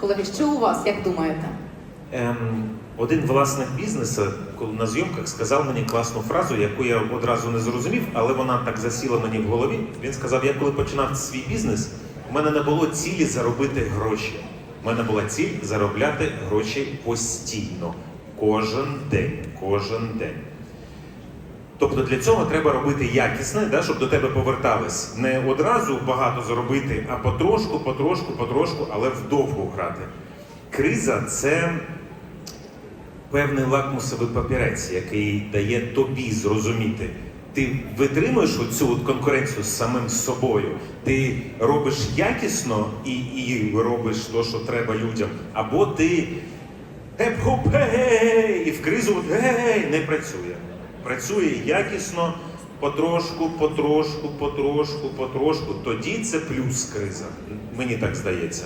Колеги, що у вас, як думаєте? Ем, один власник бізнесу, на зйомках сказав мені класну фразу, яку я одразу не зрозумів, але вона так засіла мені в голові. Він сказав: я коли починав свій бізнес, у мене не було цілі заробити гроші. У мене була ціль заробляти гроші постійно, кожен день, кожен день. Тобто для цього треба робити якісне, да, щоб до тебе повертались. Не одразу багато заробити, а потрошку, потрошку, потрошку, але вдовго грати. Криза це певний лакмусовий папірець, який дає тобі зрозуміти. Ти витримуєш от конкуренцію з самим собою. Ти робиш якісно і, і робиш те, що треба людям, або ти геп-хоп, гей, і в кризу гей, не працює. Працює якісно, потрошку, потрошку, потрошку, потрошку. Тоді це плюс криза. Мені так здається.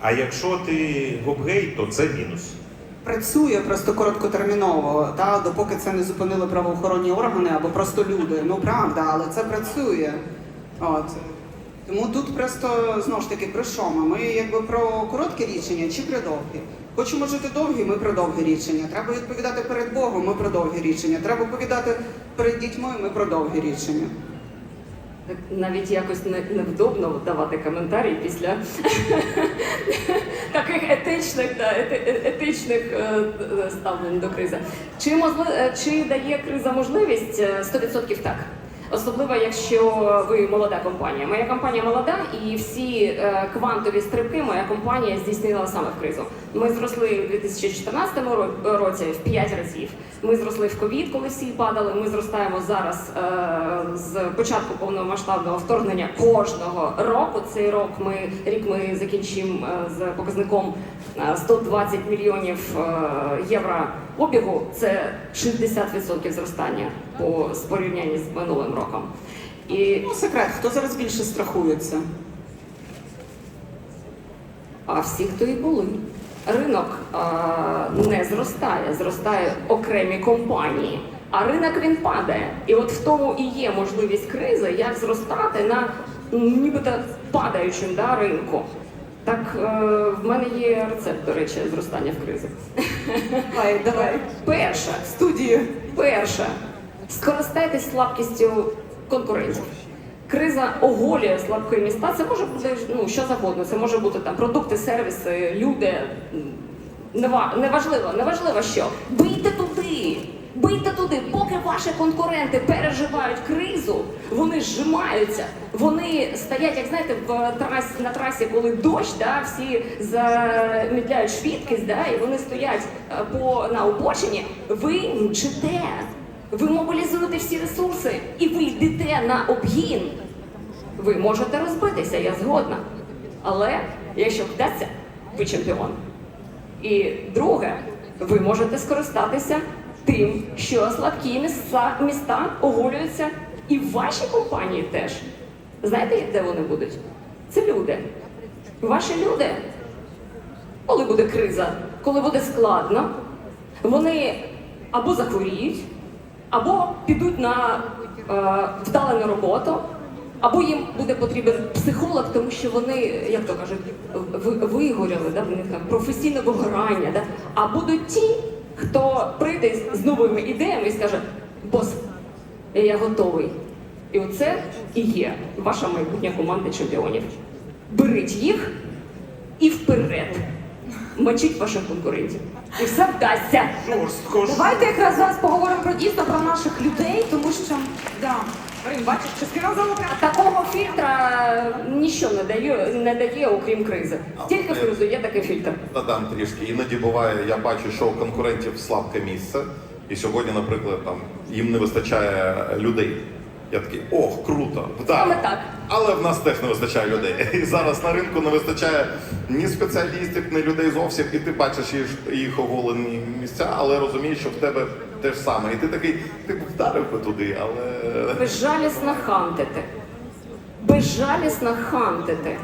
А якщо ти гоп-гей, то це мінус. Працює просто короткотерміново, та допоки це не зупинили правоохоронні органи або просто люди. Ну правда, але це працює. От. Тому тут просто знову ж таки про що ми? Ми якби про короткі рішення чи про довгі? Хочемо жити довгі, ми про довгі рішення. Треба відповідати перед Богом, ми про довгі рішення. Треба відповідати перед дітьми, ми про довгі рішення. Так Навіть якось не, невдобно давати коментарі після таких етичних, да, е- етичних е, ставлень до кризи. Чи, е, чи дає криза можливість? Е, 100% так. Особливо, якщо ви молода компанія. Моя компанія молода, і всі е, квантові стрибки моя компанія здійснила саме в кризу. Ми зросли у 2014 ро- році в 5 разів. Ми зросли в ковід, коли всі падали. Ми зростаємо зараз е, з початку повномасштабного вторгнення кожного року. Цей рок ми рік ми закінчимо е, з показником е, 120 мільйонів євро обігу. Це 60% зростання по порівнянні з минулим роком. І Ну, секрет, хто зараз більше страхується? а всі, хто і були. Ринок а, не зростає, зростає окремі компанії. А ринок він падає. І от в тому і є можливість кризи, як зростати на нібито падаючому да, ринку. Так е, в мене є рецепт, до речі, зростання в кризі. Давай, давай. Перше, В студії. Перше, скористайтесь слабкістю конкурентів. Криза оголює слабкі міста. Це може бути ну, що завгодно. Це може бути там продукти, сервіси, люди. Неважливо, неважливо що. Бийте бийте туди, поки ваші конкуренти переживають кризу, вони зжимаються, вони стоять, як знаєте, в трас, на трасі, коли дощ, да, всі замідляють швидкість, да, і вони стоять е, по на обочині. Ви мчите, ви мобілізуєте всі ресурси і ви йдете на обгін. Ви можете розбитися, я згодна. Але якщо вдасться, ви чемпіон. І друге, ви можете скористатися тим, що слабкі міста, міста оголюються і в вашій компанії теж. Знаєте, де вони будуть? Це люди. Ваші люди, коли буде криза, коли буде складно, вони або захворіють, або підуть на е, вдалену роботу, або їм буде потрібен психолог, тому що вони, як то кажуть, ви, вигоріли, да? в них професійне вигорання. Да? А будуть ті, хто прийде з- новими ідеями і скаже: бос, я готовий. І оце і є ваша майбутня команда чемпіонів. Беріть їх і вперед. Мочіть ваших конкурентів. І все вдасться. Жорстко. Давайте якраз зараз поговоримо про дійсно про наших людей, тому що Да. Марин, бачиш, частина прямо. Такого фільтра ніщо не дає, не дає, окрім кризи. Тільки в кризу є такий фільтр. Додам трішки. Іноді буває, я бачу, що у конкурентів слабке місце, і сьогодні, наприклад, там їм не вистачає людей. Я такий, ох, круто. Саме так. Але в нас теж не вистачає людей. І зараз на ринку не вистачає ні спеціалістів, ні людей зовсім, і ти бачиш їх, їх оголені місця, але розумієш, що в тебе те ж саме. І ти такий, ти б вдарив би туди, але Безжалісно хантити. Безжалісно хантите.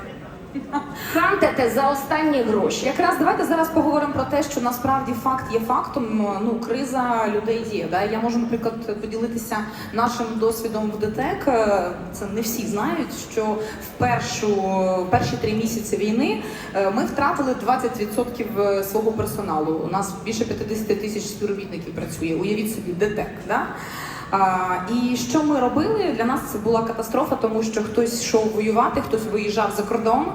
Хантите за останні гроші. Якраз давайте зараз поговоримо про те, що насправді факт є фактом. Ну, криза людей є. Да? Я можу, наприклад, поділитися нашим досвідом в ДТЕК. Е, Це не всі знають, що в першу перші три місяці війни е, ми втратили 20% свого персоналу. У нас більше 50 тисяч співробітників працює. Уявіть собі, ДТЕК. Да? І що ми робили? Для нас це була катастрофа, тому що хтось йшов воювати, хтось виїжджав за кордон.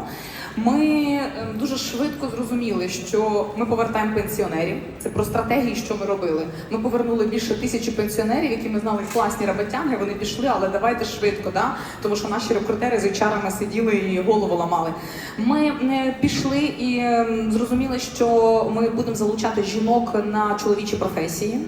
Ми е, дуже швидко зрозуміли, що ми повертаємо пенсіонерів. Це про стратегії, що ми робили. Ми повернули більше тисячі пенсіонерів, які ми знали класні роботяги. Вони пішли, але давайте швидко, да? тому що наші рекрутери з HR сиділи і голову ламали. Ми пішли і е, зрозуміли, що ми будемо залучати жінок на чоловічі професії.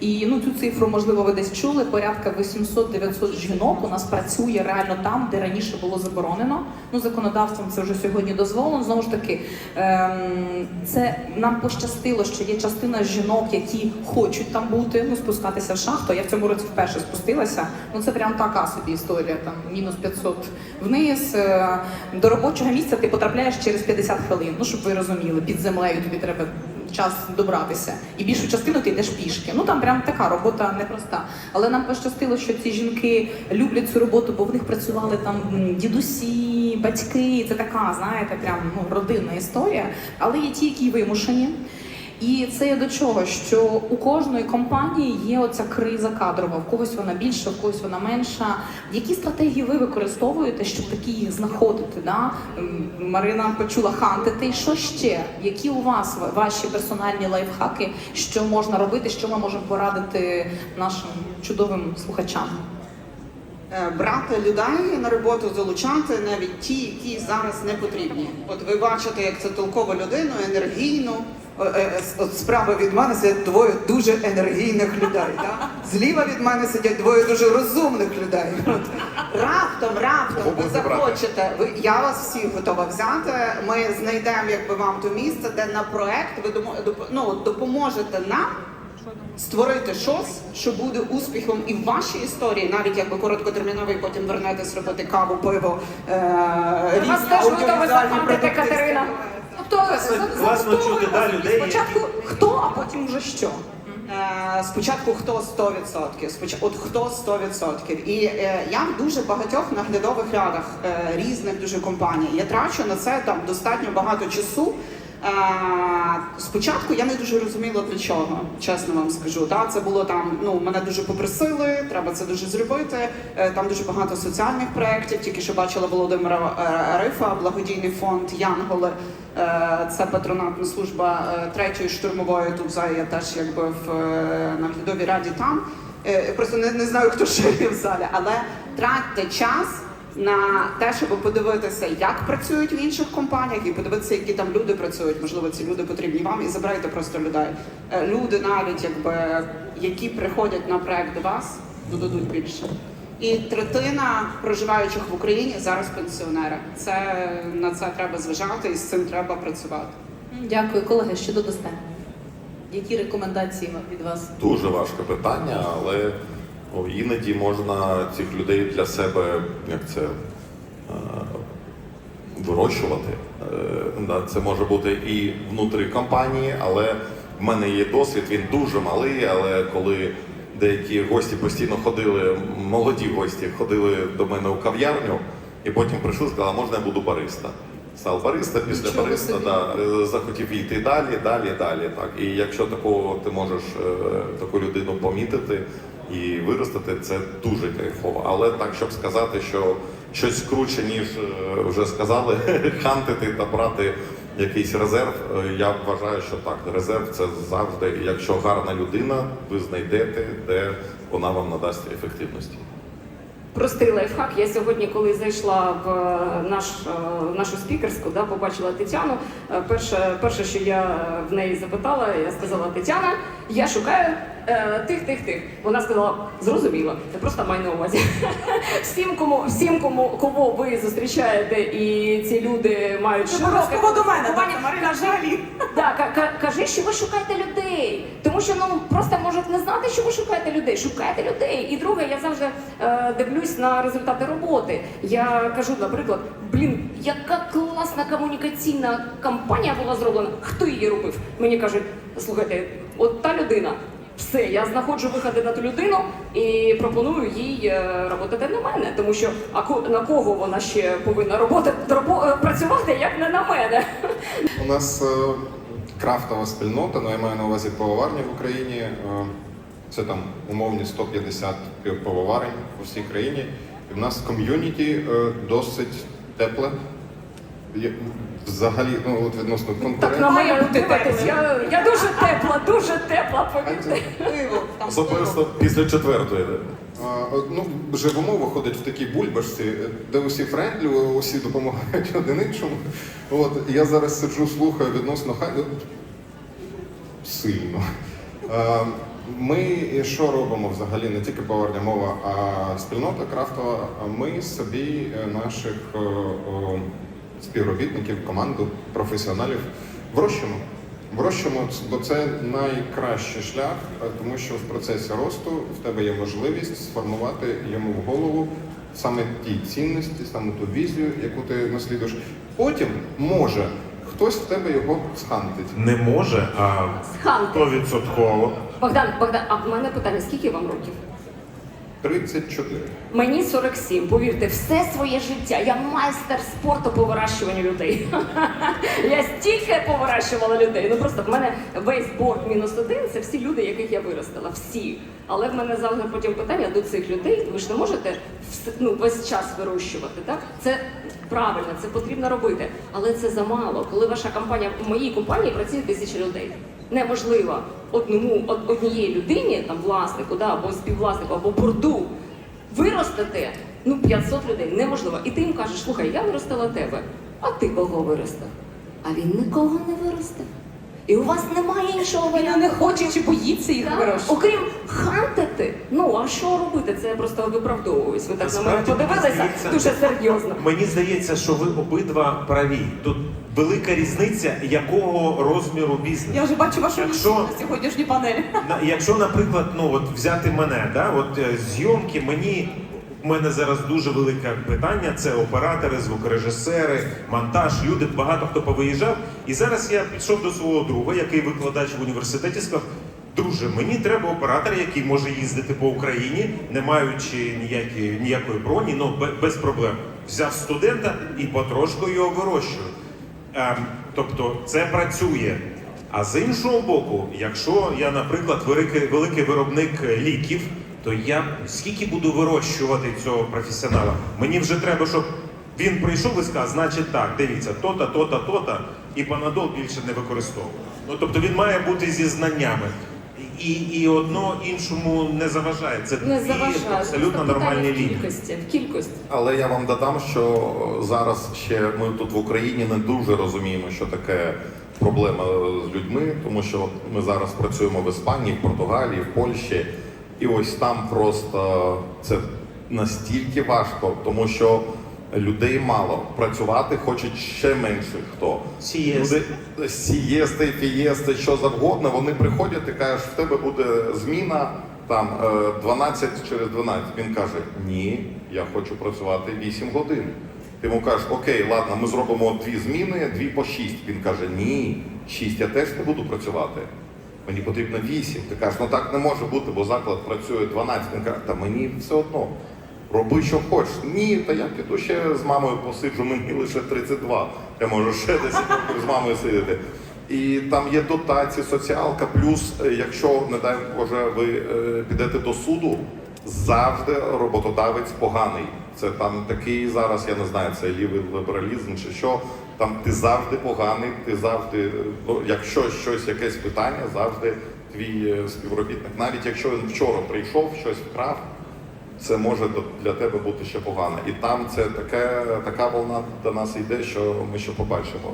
І ну цю цифру, можливо, ви десь чули. Порядка 800-900 жінок у нас працює реально там, де раніше було заборонено. Ну законодавством це вже сьогодні дозволено. Знову ж таки, ем, це нам пощастило, що є частина жінок, які хочуть там бути, ну спускатися в шахту. Я в цьому році вперше спустилася. Ну це прям така собі історія. Там мінус 500 вниз. Е, До робочого місця ти потрапляєш через 50 хвилин. Ну щоб ви розуміли, під землею тобі треба час добратися. І більшу частину ти йдеш пішки. Ну там прям така робота непроста. Але нам пощастило, що ці жінки люблять цю роботу, бо в них працювали там дідусі, батьки. Це така, знаєте, прям ну, родинна історія. Але є ті, які вимушені. І це є до чого, що у кожної компанії є оця криза кадрова. В когось вона більша, в когось вона менша. Які стратегії ви використовуєте, щоб такі їх знаходити? Да? Марина почула хантити. Що ще? Які у вас ваші персональні лайфхаки, що можна робити, що ми можемо порадити нашим чудовим слухачам? Е, брати людей на роботу, залучати навіть ті, які зараз не потрібні. От ви бачите, як це толкову людину, енергійну. Е, е, От справа від мене сидять двоє дуже енергійних людей. Да? Зліва від мене сидять двоє дуже розумних людей. От. Раптом, раптом ви захочете. Ви я вас всіх готова взяти. Ми знайдемо якби вам то місце, де на проект ви ну, допоможете нам створити щось, що буде успіхом і в вашій історії, навіть якби короткотерміновий, потім вернетесь робити каву, пиво, е, різні аудіовізуальні продукти. Катерина. Тобто замотовуємо чути, да, людей, спочатку хто, а потім вже що. Е, Спочатку хто 100%, споч... от хто 100%. І е, я в дуже багатьох наглядових радах е, різних дуже компаній. Я трачу на це там достатньо багато часу. Е, спочатку я не дуже розуміла для чого, чесно вам скажу. Та це було там. Ну мене дуже попросили, треба це дуже зробити. Е, там дуже багато соціальних проєктів. Тільки що бачила Володимира е, Рифа, благодійний фонд Янголи. Це патронатна служба третьої штурмової. Тут за я теж якби в наглядовій раді там. Просто не, не знаю, хто ще є в залі, але тратьте час на те, щоб подивитися, як працюють в інших компаніях, і подивитися, які там люди працюють. Можливо, ці люди потрібні вам, і забирайте просто людей. Е, Люди, навіть якби які приходять на проект до вас, додадуть більше. І третина проживаючих в Україні зараз пенсіонери. Це на це треба зважати і з цим треба працювати. Дякую, колеги. Що додасте? Які рекомендації від вас? Дуже важке питання, але іноді можна цих людей для себе як це е, вирощувати. Е, це може бути і внутрі компанії, але в мене є досвід, він дуже малий, але коли деякі гості постійно ходили, молоді гості ходили до мене у кав'ярню, і потім прийшли і сказали, можна я буду бариста. Став бариста, після Нічого бариста да, е, захотів йти далі, далі, далі. Так. І якщо такого ти можеш таку людину помітити і виростити, це дуже кайфово. Але так, щоб сказати, що щось круче, ніж е, вже сказали, хантити та брати якийсь резерв, е, я вважаю, що так, резерв це завжди, якщо гарна людина, ви знайдете, де вона вам надасть ефективності. Простий лайфхак. Я сьогодні, коли зайшла в е, наш, в нашу спікерську, да, побачила Тетяну. Перше, перше, що я в неї запитала, я сказала: Тетяна, я шукаю тих, тих, тих. Вона сказала, зрозуміло, я просто маю на увазі. всім, кому, всім, кому кого ви зустрічаєте, і ці люди мають широке обов'язково до мене, спілкування, Марина, кажи-. Да, ка- кажи, що ви шукаєте людей. Тому що ну просто можуть не знати, що ви шукаєте людей. Шукайте людей. І друге, я завжди е, дивлюсь на результати роботи. Я кажу, наприклад, блін, яка класна комунікаційна кампанія була зроблена. Хто її робив? Мені кажуть, слухайте, от та людина. Все, я знаходжу виходи на ту людину і пропоную їй е, роботи на мене, тому що а на кого вона ще повинна роботи робо- е, працювати, як не на мене. У нас е, крафтова спільнота, ну я маю на увазі пивоварні в Україні. Це там умовні 150 пив- пивоварень у всій країні. І в нас ком'юніті досить тепле. Взагалі, ну от відносно Так на конкуренції. мене Має бути теплим. я, я дуже тепла, дуже тепла, повірте. Пиво, там Особисто після четвертої. А, Ну, живемо виходить в такій бульбашці, де усі френдлі, усі допомагають один іншому. От я зараз сиджу, слухаю відносно хай сильно. А, Ми що робимо взагалі не тільки поварня мова, а спільнота крафтова. А Ми собі е, наших е, співробітників, команду, професіоналів вирощуємо. Вирощуємо, бо це найкращий шлях, е, тому що в процесі росту в тебе є можливість сформувати йому в голову саме ті цінності, саме ту візію, яку ти наслідуєш. Потім може хтось в тебе його схантить. Не може, а Сханти. стовідсотково. Богдан, Богдан, а в мене питання, скільки вам років? 34. Мені 47, повірте, все своє життя. Я майстер спорту по вирощуванню людей. я стільки повирощувала людей. Ну просто в мене весь борт мінус один це всі люди, яких я виростила. Всі. Але в мене завжди потім питання до цих людей. Ви ж не можете ну, весь час вирощувати, так? Це правильно, це потрібно робити. Але це замало. Коли ваша компанія в моїй компанії працює тисяча людей. Неможливо одному однієї людині, там власнику, да, або співвласнику, або борту виростити ну 500 людей неможливо. І ти їм кажеш, слухай, я виростила тебе, а ти кого виростив? А він нікого не виростив. І у вас немає іншого Він не хоче чи боїться їх вирощувати. Окрім хантити, ну а що робити? Це я просто виправдовуюсь. Ви так на мене подивилися дуже серйозно. Мені здається, що ви обидва праві. Тут велика різниця, якого розміру бізнес. Я вже бачу вашу Якщо- на сьогоднішній панелі. На- Якщо, наприклад, ну от взяти мене, да, от е, зйомки, мені в мене зараз дуже велике питання. Це оператори, звукорежисери, монтаж. Люди багато хто повиїжджав. І зараз я підійшов до свого друга, який викладач в університеті, сказав. Друже, мені треба оператор, який може їздити по Україні, не маючи ніякі, ніякої броні, ну без проблем. Взяв студента і потрошку його вирощую. Ем, тобто це працює. А з іншого боку, якщо я, наприклад, великий, великий виробник ліків, то я скільки буду вирощувати цього професіонала? Мені вже треба, щоб він прийшов і сказав, значить так, дивіться, то-та, то-та, то-та, і панадол більше не використовував. Ну тобто він має бути зі знаннями. І, і одно іншому не заважає. Це Не дві заважаю. абсолютно питання нормальні в лінії. кількості. В кількості. Але я вам додам, що зараз ще ми тут в Україні не дуже розуміємо, що таке проблема з людьми, тому що от ми зараз працюємо в Іспанії, в Португалії, в Польщі, і ось там просто це настільки важко, тому що людей мало. Працювати хочуть ще менше хто. Сієсти. Люди сієсти, фієсти, що завгодно. Вони приходять і кажуть, в тебе буде зміна там е, 12 через 12. Він каже: Ні, я хочу працювати 8 годин. Ти йому кажеш, окей, ладно, ми зробимо дві зміни, дві по 6. Він каже, ні, 6 я теж не буду працювати. Мені потрібно 8. Ти кажеш, ну так не може бути, бо заклад працює 12. Він каже, та мені все одно. Роби, що хочеш. Ні, та я піду ще з мамою посиджу, мені лише 32. Я можу ще 10 років з мамою сидіти. І там є дотації, соціалка, плюс, е, якщо, не дай Боже, ви е, підете до суду, завжди роботодавець поганий. Це там такий зараз, я не знаю, це лівий лібералізм чи що. Там ти завжди поганий, ти завжди, е, ну, якщо щось, якесь питання, завжди твій співробітник. Навіть якщо він вчора прийшов, щось вкрав, це може для тебе бути ще погано. І там це таке, така волна до нас йде, що ми ще побачимо.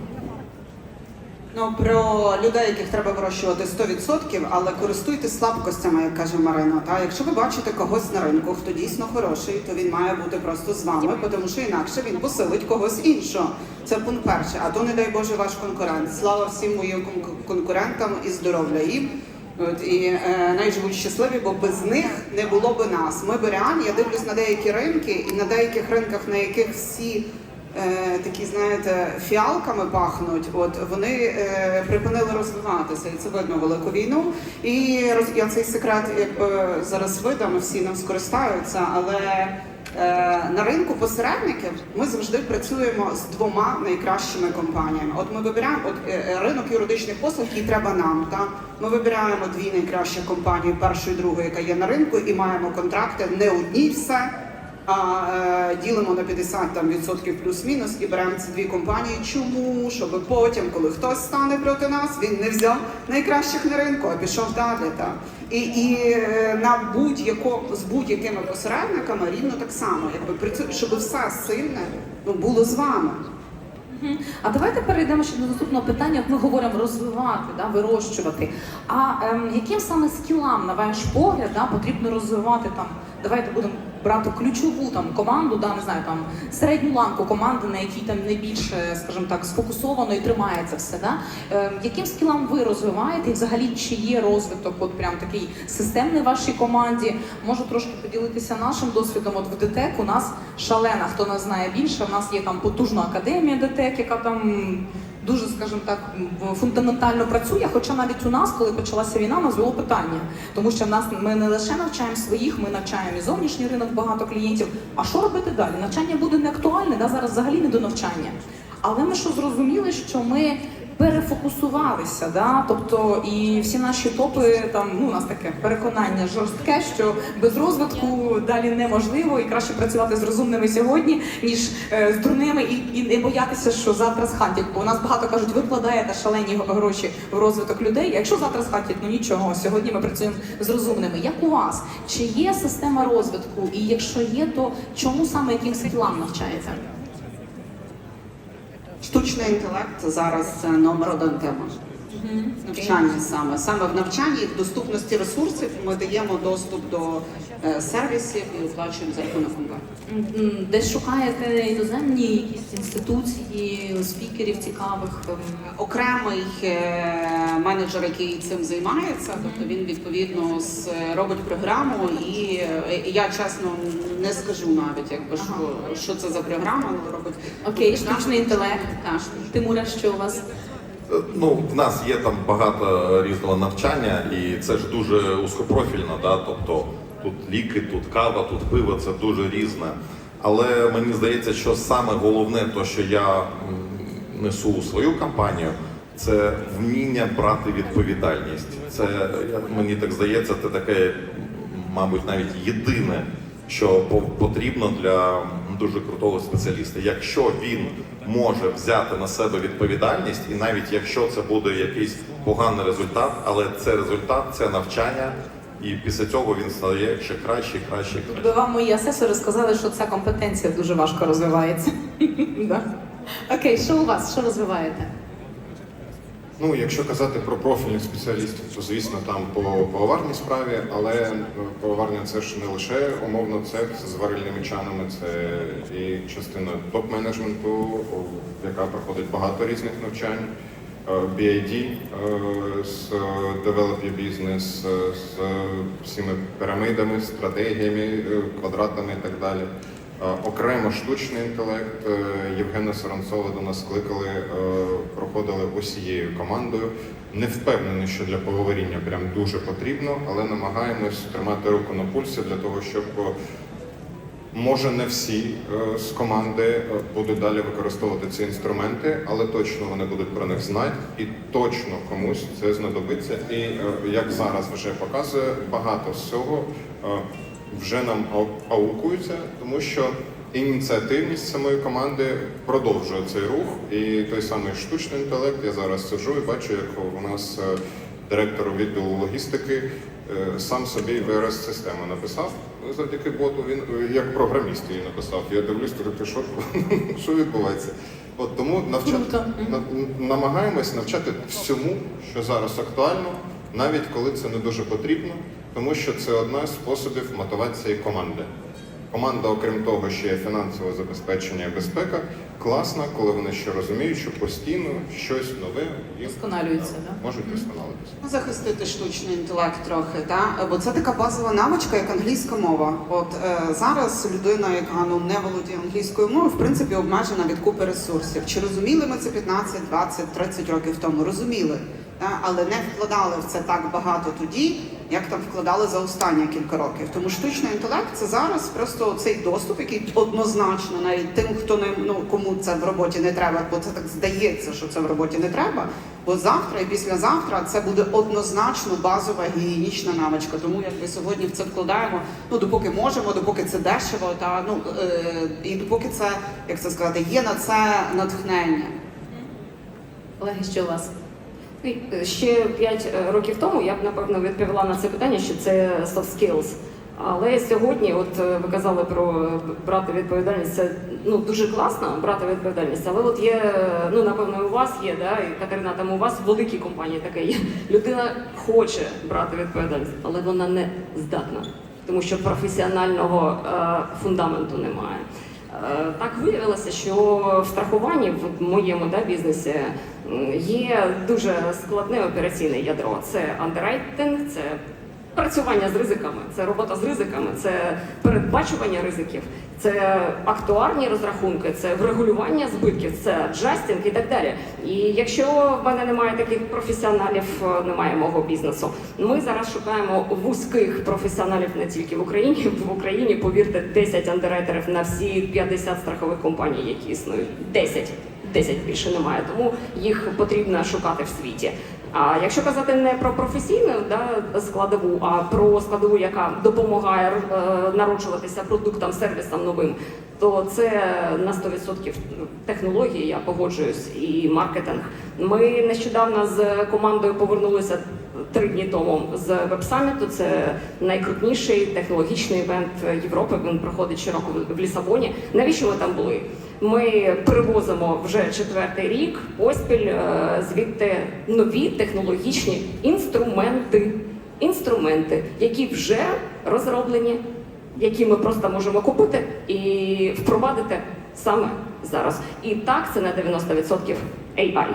Ну про людей, яких треба вирощувати 100%, але користуйтесь слабкостями, як каже Марина. Та якщо ви бачите когось на ринку, хто дійсно хороший, то він має бути просто з вами, тому що інакше він посилить когось іншого. Це пункт перший. А то не дай Боже ваш конкурент. Слава всім моїм конкурентам і здоров'я їм. От і е, навіть живуть щасливі, бо без них не було би нас. Ми би я дивлюсь на деякі ринки, і на деяких ринках, на яких всі е, такі, знаєте, фіалками пахнуть, от вони е, припинили розвиватися, і це видно велику війну. І роз, я цей секрет якби зараз видам, всі ним скористаються, але е, на ринку посередників ми завжди працюємо з двома найкращими компаніями. От ми вибираємо от е, е, ринок юридичних послуг, який треба нам. Та ми вибираємо дві найкращі компанії, першу і другу, яка є на ринку, і маємо контракти не одні все. А е, ділимо на 50 там, відсотків плюс-мінус і беремо ці дві компанії. Чому? Щоб потім, коли хтось стане проти нас, він не взяв найкращих на ринку, а пішов далі. Та. І, і е, на будь-яко з будь-якими посередниками рівно так само, якби щоб все сильне ну, було з вами. А давайте перейдемо ще до наступного питання. Ми говоримо розвивати, да, вирощувати. А ем, яким саме скілам, на ваш погляд, да, потрібно розвивати там? Давайте будемо брати ключову там команду, да, не знаю, там середню ланку команди, на якій там найбільше, скажімо так, сфокусовано і тримається все. Да? Ем, яким скілам ви розвиваєте? І взагалі чи є розвиток, от прям такий системний вашій команді? Можу трошки поділитися нашим досвідом. От в ДТЕК у нас шалена, хто нас знає більше. У нас є там потужна академія ДТЕК, яка там дуже, скажімо так, фундаментально працює. Хоча навіть у нас, коли почалася війна, у питання, тому що в нас ми не лише навчаємо своїх, ми навчаємо і зовнішній ринок багато клієнтів. А що робити далі? Навчання буде не актуальне, да? зараз взагалі не до навчання. Але ми що зрозуміли, що ми перефокусувалися, да? тобто і всі наші топи там ну у нас таке переконання жорстке, що без розвитку далі неможливо і краще працювати з розумними сьогодні, ніж е, з дурними, і, і не боятися, що завтра схантять. Бо у нас багато кажуть, ви вкладаєте шалені гроші в розвиток людей. Якщо завтра схантять, ну нічого. Сьогодні ми працюємо з розумними. Як у вас? Чи є система розвитку? І якщо є, то чому саме яким скілам навчаєте? Штучний інтелект зараз це номер один тема. Навчання саме. Саме в навчанні і в доступності ресурсів ми даємо доступ до сервісів і оплачуємо за рахунок. Десь шукаєте іноземні якісь інституції, спікерів цікавих. ем, Окремий е, менеджер, який цим займається, тобто він відповідно з, робить програму, і, е, я чесно не скажу навіть, якби що, що це за програма, але робить Окей, штучний інтелект. Так. Тимура, що у вас? Ну, в нас є там багато різного навчання, і це ж дуже узкопрофільно, да? тобто тут ліки, тут кава, тут пиво, це дуже різне. Але мені здається, що саме головне, то що я несу у свою компанію, це вміння брати відповідальність. Це мені так здається, це таке, мабуть, навіть єдине, що по- потрібно для дуже крутого спеціаліста. Якщо він може взяти на себе відповідальність, і навіть якщо це буде якийсь поганий результат, але це результат, це навчання, і після цього він стає ще краще, і краще, краще. Якби вам мої асесори сказали, що ця компетенція дуже важко розвивається. Окей, що у вас? Що розвиваєте? Ну, якщо казати про профільних спеціалістів, то звісно там по поварній справі, але е, поварня це ж не лише умовно цех з варильними чанами, це і частина топ-менеджменту, яка проходить багато різних навчань. BID е, з Develop Your Business, е, з всіми пірамидами, стратегіями, е, квадратами і так далі. Окремо штучний інтелект Євгена Соронцова до нас кликали, проходили усією командою. Не впевнений, що для поговоріння прям дуже потрібно, але намагаємось тримати руку на пульсі для того, щоб Може, не всі е, з команди е, будуть далі використовувати ці інструменти, але точно вони будуть про них знати, і точно комусь це знадобиться. І е, як зараз вже показує, багато з цього вже нам ау- аукується, тому що ініціативність самої команди продовжує цей рух. І той самий штучний інтелект. Я зараз сиджу і бачу, як у нас директор відділу логістики сам собі ВРС систему написав. Завдяки боту він е, як програміст її написав. Я дивлюсь, таке, що, що відбувається. От тому навчати на- намагаємось навчати всьому, що зараз актуально, навіть коли це не дуже потрібно, тому що це одна з способів мотивації команди. Команда, окрім того, ще є фінансове забезпечення і безпека. Класно, коли вони ще розуміють, що постійно щось нове їм Досконалюється, да? можуть досконалитися. Захистити штучний інтелект трохи, та бо це така базова навичка, як англійська мова. От е, зараз людина, яка ну не володіє англійською мовою, в принципі обмежена від купи ресурсів. Чи розуміли ми це 15, 20, 30 років тому? Розуміли, та але не вкладали в це так багато тоді, як там вкладали за останні кілька років. Тому штучний інтелект це зараз просто цей доступ, який однозначно навіть тим, хто не ну кому це в роботі не треба, бо це так здається, що це в роботі не треба. Бо завтра і післязавтра це буде однозначно базова гігієнічна навичка. Тому якби сьогодні в це вкладаємо, ну допоки можемо, допоки це дешево, та ну е, і допоки це, як це сказати, є на це натхнення. Колеги, що у вас? Е, Ще 5 років тому я б напевно відповіла на це питання, що це soft skills. Але сьогодні, от е, ви казали про е, брати відповідальність, це ну дуже класно брати відповідальність. Але от є, е, ну напевно, у вас є, да, і Катерина, там у вас в великій компанії таке є. Людина хоче брати відповідальність, але вона не здатна, тому що професіонального е, фундаменту немає. Е, Так виявилося, що в страхуванні в моєму да, бізнесі є дуже складне операційне ядро. Це андеррайтинг, це працювання з ризиками, це робота з ризиками, це передбачування ризиків, це актуарні розрахунки, це врегулювання збитків, це джастінг і так далі. І якщо в мене немає таких професіоналів, е, немає мого бізнесу. Ми зараз шукаємо вузьких професіоналів не тільки в Україні. В Україні, повірте, 10 андеррайтерів на всі 50 страхових компаній, які існують. 10. 10 більше немає, тому їх потрібно шукати в світі. А якщо казати не про професійну да, складову, а про складову, яка допомагає е, народжуватися продуктам, сервісам новим, то це на 100% технології, я погоджуюсь, і маркетинг. Ми нещодавно з командою повернулися три дні тому з веб-саміту. Це найкрупніший технологічний івент Європи. Він проходить щороку в Лісабоні. Навіщо ми там були? Ми привозимо вже четвертий рік поспіль е, звідти нові технологічні інструменти, інструменти, які вже розроблені, які ми просто можемо купити і впровадити саме зараз. І так це на 90% AI.